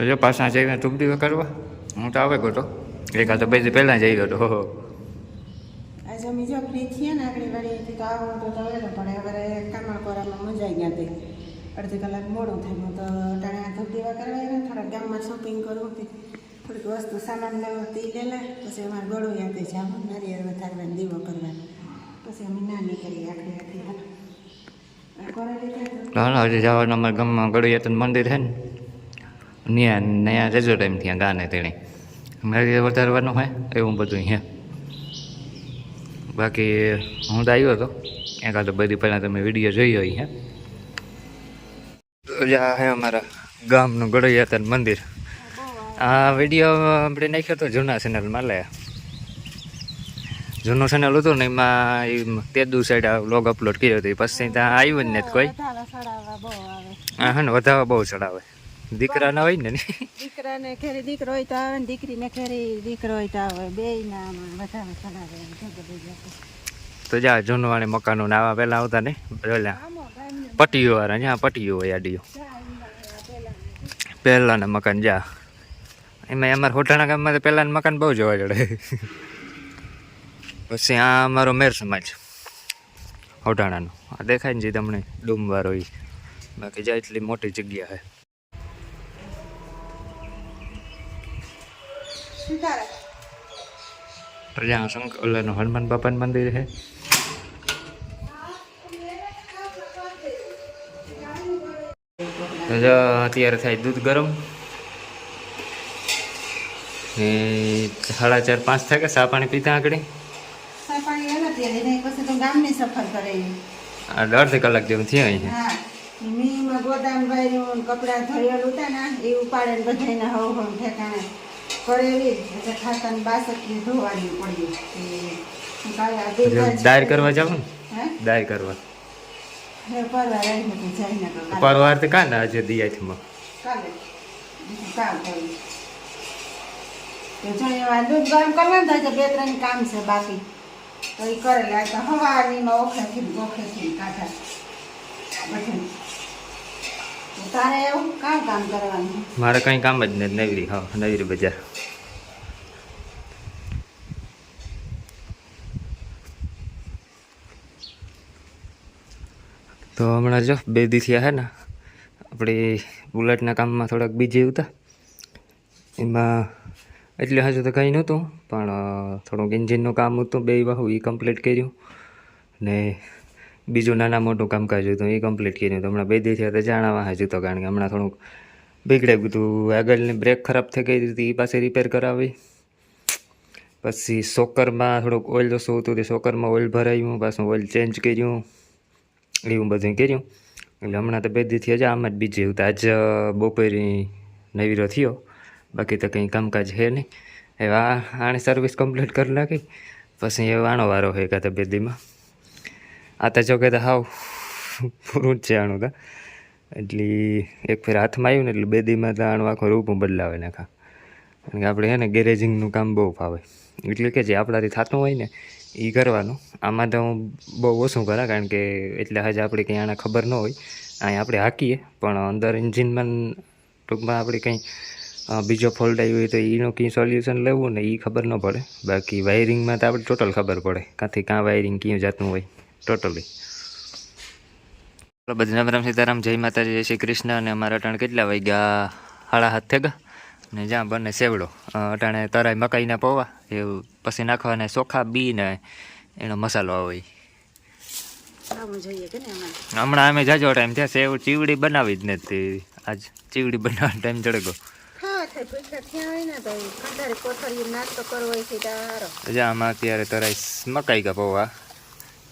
તો જો પાછા જઈને ટૂંક કરવા. હું તો આવે ગયો તો એકાદ તો બે પહેલાં જઈ ગયો તો હો હો. આજે અમે જો ફ્રી છીએ ને આગળ વાળી તો આવો તો તો એનો પણ હવે કામણ મજા આવી ગયા હતી. અડધી કલાક મોડું થયું તો ટાણે ધૂપ દીવા કરવા આવ્યા થોડા ગામમાં શોપિંગ કરવું હતી. થોડીક વસ્તુ સામાન લેવો તે લેલા પછી અમારે ગળું યાદ આમ નારિયેળ વધારવાનો દીવો કરવા પછી અમે ના નીકળી આખરી આખરી હા હજી જવાનું અમારા ગામમાં ગળિયાતન મંદિર છે ને. ત્યાં ત્યાં જજો ટાઈમ ત્યાં ગાને તેણે. મારી વધારવાનું હોય એવું બધું અહીંયા. બાકી હું તો આવ્યો હતો. એકાદ બધી પહેલાં તમે વીડિયો જોયો હોય હે છે અમારા ગામનું ગળૈયાતન મંદિર. આ વીડિયો આપણે નાખ્યો હતો જૂના ચેનલમાં લે. જૂનું ચેનલ હતું ને એમાં એ તેદુ સાઈડ લોગ અપલોડ કર્યો હતો. પછી ત્યાં આવ્યું જ નથી કોઈ. વધારા સડાવવા બહુ આવે. હા હા ને વધારવા બહુ ચડાવે. દીકરા ના હોય ને? ને. દીકરાને ઘરે દીકરો હોય તો આવે ને દીકરીને ઘરે દીકરો હોય તો આવે. બે ના વધારે જાતે. તો જા જૂનું મકાનો ને આવા પહેલા આવતા ને? પેલા પટીઓ વાળા જ્યાં પટીઓ હોય આડીઓ પહેલાના મકાન જા. એમાં અમારા હોટાણા ગામમાં તો પહેલાંના મકાન બહુ જોવા જડે પછી આ અમારો મેર સમાજ. હોટાણાનો. આ દેખાય ને જે તમને ડૂમવાળો એ બાકી જાય એટલી મોટી જગ્યા છે સીતારા તો જ્યાં શંકર ઓલાનું હનુમાન બાપાનું મંદિર છે. અત્યારે થાય દૂધ ગરમ. ને સાડા ચાર પાંચ થાય કે સા પાણી પીતા આગળ. અડધી કલાક જેવું થયા અહીંયા મીમાં ગોદામ ભર્યું કપડાં ધોયેલું હતા ને એ ઉપાડે બધાને હવ હવ ઠેકાણે. કરેલી એટલે ધોવાની કાલે આ દાયર કરવા જાવ ને? હે? દાયર કરવા. પરવાર પરવા રહી જઈને તો કાલે. પરવાર તો કાં ને આજે દિયાથમાં. કાલે. કામ કર્યું. તો કરવાનું થાય છે બે ત્રણ કામ છે બાકી. તો એ કરેલા તો હવારીમાં ઓખેથી ગોખેથી કાઢા. બધું. તારે એવું કામ કામ કરવાનું? મારે કંઈ કામ જ નથી નવરી હા નવરી બજાર. તો હમણાં જો, બે દી હે ને, આપણે બુલેટના કામમાં થોડાક બીજી હતા. એમાં એટલે હજુ તો કંઈ નહોતું, પણ થોડુંક એન્જિનનું કામ હતું, બે બહુ એ કમ્પ્લીટ કર્યું. ને બીજું નાના મોટું કામકાજ હતું એ કમ્પ્લીટ કર્યું. તો હમણાં બે દી તો જાણવા હજુ તો, કારણ કે હમણાં થોડુંક બીગડાય ગયું હતું આગળની બ્રેક ખરાબ થઈ ગઈ હતી એ પાસે રિપેર કરાવી. પછી સોકરમાં થોડુંક ઓઇલ ઓછું હતું, તે સોકરમાં ઓઇલ ભરાયું, પાછું ઓઇલ ચેન્જ કર્યું. એવું બધું કર્યું એટલે હમણાં તો બે થયા છે, આમ જ બીજી એવું. તો આજ બપોરે નવીરો થયો. બાકી તો કંઈ કામકાજ છે નહીં. હવે આ આણે સર્વિસ કમ્પ્લીટ કરી નાખી. પછી એ આનો વારો હોય કાં તો બે દીમાં. આ તો જોકે તો હાવ પૂરું જ છે આણું તો. એટલે એક ફેર હાથમાં આવ્યું ને એટલે બે દીમાં તો આણું આખો રૂપ બદલાવે નાખા કારણ કે આપણે છે ને ગેરેજિંગનું કામ બહુ ફાવે. એટલે કે જે આપણાથી થતું હોય ને એ કરવાનું. આમાં તો હું બહુ ઓછું કરા, કારણ કે એટલે હજ આપણે કંઈ આને ખબર ન હોય. અહીં આપણે હાકીએ, પણ અંદર એન્જિનમાં ટૂંકમાં આપણે કંઈ બીજો ફોલ્ટ આવ્યો હોય તો એનું કંઈ સોલ્યુશન લેવું ને એ ખબર ન પડે. બાકી વાયરિંગમાં તો આપણે ટોટલ ખબર પડે, કાંથી ક્યાં વાયરિંગ ક્યાં જાતનું હોય ટોટલી બધા રામ સીતારામ, જય માતાજી, જય શ્રી કૃષ્ણ, અને અમારા અટાણ કેટલા વાગ્યા? હાડા હાથ થેગા. ને જ્યાં બને સેવડો. અટાણે તરાય મકાઈના પૌવા, એવું પછી નાખવાના ચોખા બી ને એનો મસાલો આવે એમાં હમણાં અમે જાજો ટાઈમ થયા સેવ ચીવડી બનાવી જ નથી. આજ ચીવડી બનાવવાનો ટાઈમ ચડે ગયો. હોય તો હોય આમાં અત્યારે તરાય મકાઈ કા પૌવા.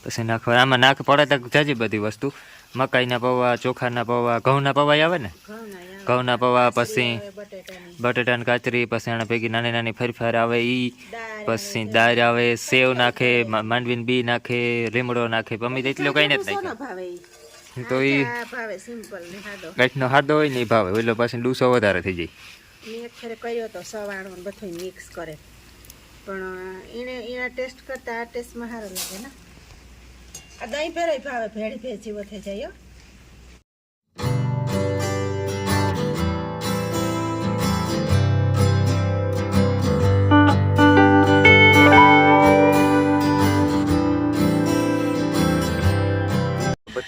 પછી નાખવા આમાં નાખ પડે તો જાજી બધી વસ્તુ. મકાઈના પૌવા ચોખાના પૌવા ઘઉંના પૌવા આવે ને? ઘઉંના પવા પછી બટેટાની કાચરી પછી એના ભેગી નાની નાની ફેરફાર આવે ઈ પછી દાળ આવે સેવ નાખે માંડવીન બી નાખે લીમડો નાખે પમી તો એટલું કઈ નથી ભાવે તો ઈ ગાંઠનો હાદો. હોય ને એ ભાવે એટલે પાછી ડૂસો વધારે થઈ જાય. મેં એક કર્યો તો સવાણું બધું મિક્સ કરે. પણ એને એના ટેસ્ટ કરતા આ ટેસ્ટમાં સારો લાગે ને. આ દહીં ફેરાય ભાવે ભેળી ભેજી વધે જાય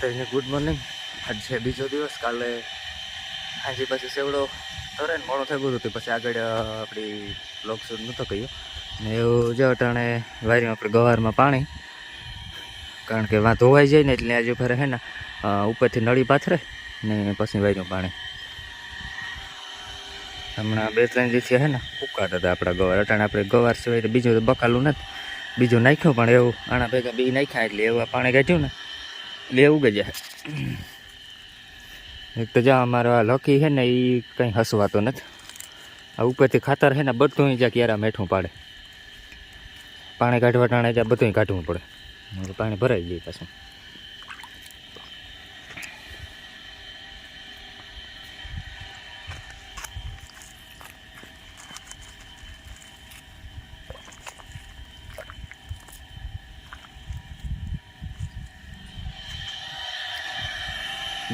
બધાને ગુડ મોર્નિંગ આજ બીજો દિવસ, કાલે આજે પછી સેવડો કરે ને મોડું થઈ ગયું હતું પછી આગળ આપણી બ્લોગ શૂટ નહોતો કહ્યું ને એવું જો અટાણે વારીમાં આપણે ગવારમાં પાણી, કારણ કે વાં ધોવાઈ જાય ને એટલે આજે ફરે હે ને ઉપરથી નળી પાથરે ને પછી વાર્યું પાણી. હમણાં બે ત્રણ દિવસે હે ને ઉકાટ હતા આપણા ગવાર. અટાણે આપણે ગવાર સિવાય બીજું તો બકાલું નથી. બીજું નાખ્યું પણ એવું આણા ભેગા બી નાખ્યા એટલે એવું પાણી કાઢ્યું ને એટલે એવું જાય એક તો જા અમારો આ લકી છે ને એ કંઈ હસવાતો નથી. આ ઉપરથી ખાતર છે ને બધું જ્યાં ક્યારે મેઠું પાડે. પાણી કાઢવા ટાણે ત્યાં બધું કાઢવું પડે. પાણી ભરાઈ જાય પાછું.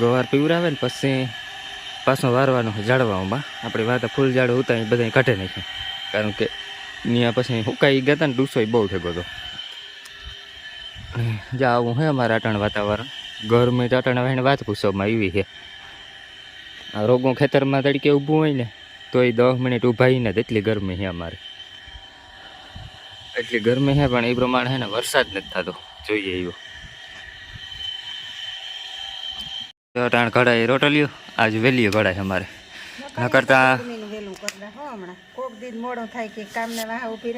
ગવાર પીવરાવે ને પછી પાછો વારવાનું ઝાડવામાં આપણી વાત ફૂલ ઝાડ ઉતા એ બધા કાઢે નાખે. કારણ કે ત્યાં પછી હુકાઈ ગયા હતા ને ડૂસો બહુ થઈ ગયો હતો જા આવું હે અમારા અટાણ વાતાવરણ. ગરમી તો અટાણ એને વાત પૂછવામાં આવી છે. આ રોગો ખેતરમાં તડકે ઊભું હોય ને તો એ દસ મિનિટ ઊભાઈ ને એટલી ગરમી છે અમારે. એટલી ગરમી છે પણ એ પ્રમાણે છે ને વરસાદ નથી થતો. જોઈએ એવો અટાણ કઢાઈ રોટલીઓ આજ વેલીઓ કઢાય અમારે ન કરતા ગરમીનું વહેલું કરી હો હમણાં કોક દી ઘડાય રોટલ્યું આજ કામને ઘડાય અમારે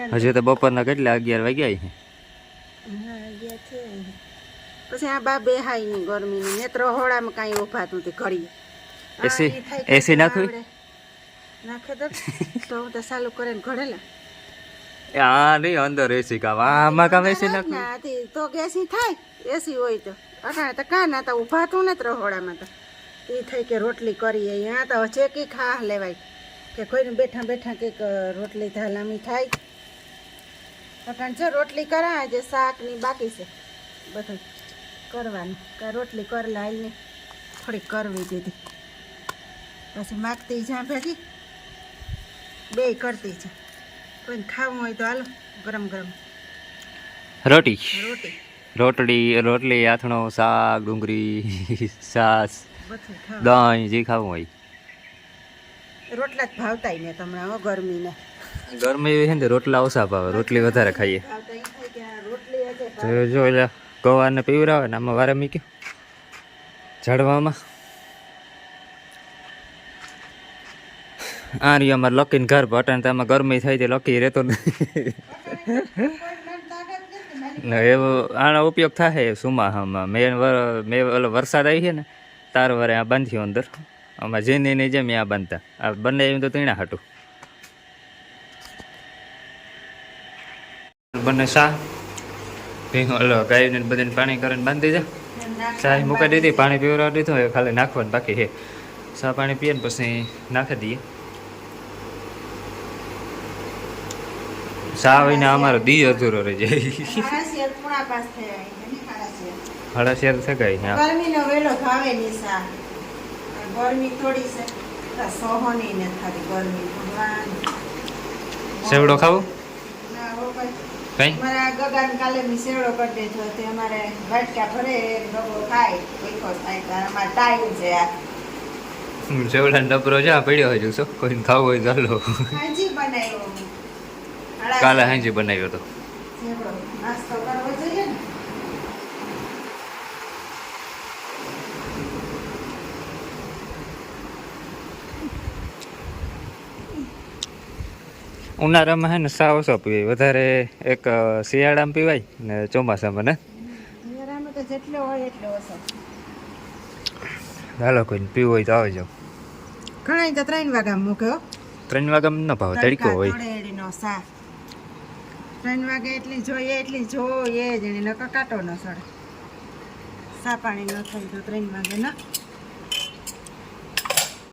ને હજુ તો બપોરના કેટલા? અગિયાર વાગ્યા છે હા. પછી આ બા બેહાયની ગરમીની. નેત્ર હોળામાં કાંઈ ઉભાતું ઘડીએ. આ એસી- એસી નાખવી? નાખે તો. તો હું તો ચાલુ કરીને ઘડેલા. એ આ નહીં અંદર એસી કામ. આમાં કામ એસી નાખ ના, આથી તો એસી થાય. એસી હોય તો. અટાણે તો કાં ના તો ઉભાતું નથી રહોડામાં તો. એ થઈ કે રોટલી કરીએ અહીંયા તો હજે ચેકી ખા લેવાય. કે કોઈને બેઠા બેઠા કંઈક રોટલી ધાલામી થાય. અટાણે જો રોટલી કરા જે શાકની બાકી છે. બધું કરવાનું. કે રોટલી કર લાવીને થોડીક કરવી દીધી. પછી માગતી જ્યાં ભેગી. બે કરતી છે કોઈને ખાવું હોય તો હાલો ગરમ ગરમ. રોટી. રોટી. રોટલી રોટલી આથણો શાક ડુંગળી છાસ દહીં જે ખાવું હોય. રોટલા જ ભાવતા ને તમને હો ગરમીને. ગરમી એવી છે ને રોટલા ઓછા ભાવે રોટલી વધારે ખાઈએ. જો એટલે ગવારને પીવરાવે ને આમાં વારે મૂક્યું. ઝાડવામાં. આ રહ્યું અમારે લકીને ઘર બટન તો આમાં ગરમી થાય તે લકી રહેતો નથી એવો આનો ઉપયોગ થાય સુમાહામાં. મેં મેં ઓલો વરસાદ આવી છે ને, તાર વરે આ બાંધ્યો અંદર. આમાં જેની ની જેમ આ બાંધતા આ બંને એમ તો તીણા હાટું. બંને શાહ ઓલો ગાયને બધાને પાણી કરીને બાંધી દે ચા મૂકી દીધી, પાણી પીવડાવી દીધું ખાલી નાખવાનું બાકી છે. ચા પાણી પીએ ને પછી નાખી દઈએ. હોય અમારો દી અધૂરો રહી જાય. હળા શેર થકાય હા. ગરમીનો વેલો ભાવે ની સા ગરમી થોડી છે. તો ને થતી ગરમી ભગવાન. સેવડો ખાવું? ના હો ભાઈ. મારા ગગાન કાલે મેં સેવડો કરી દેજો તે અમારે વાટકા ભરે એક ખાય તીખો થાય તો અમારે ટાઈમ છે આ. સેવડા ડબરો જા પડ્યો હજુ કોઈ કોઈને ખાવું હોય ચાલો હાજી બનાવ્યો કાલે. હાંજી બનાવ્યો તો. સેવડો નાસ્તો કરવો જોઈએ ને. ઉનાળામાં હે ને સાવ ઓછો પીવાય વધારે એક શિયાળામાં પીવાય ને ચોમાસામાં ને? હાલો કોઈને પીવું હોય તો આવી જાઓ ઘણા તો ત્રણ વાગ્યા મૂક્યો. ત્રણ વાગ્યા ન ભાવે તડકો હોય. ત્રણ વાગે એટલી જોઈએ એટલી જોઈએ જ એને, નકર કાંટો ન સડે. સા પાણી ન થાય તો ત્રણ વાગે ના.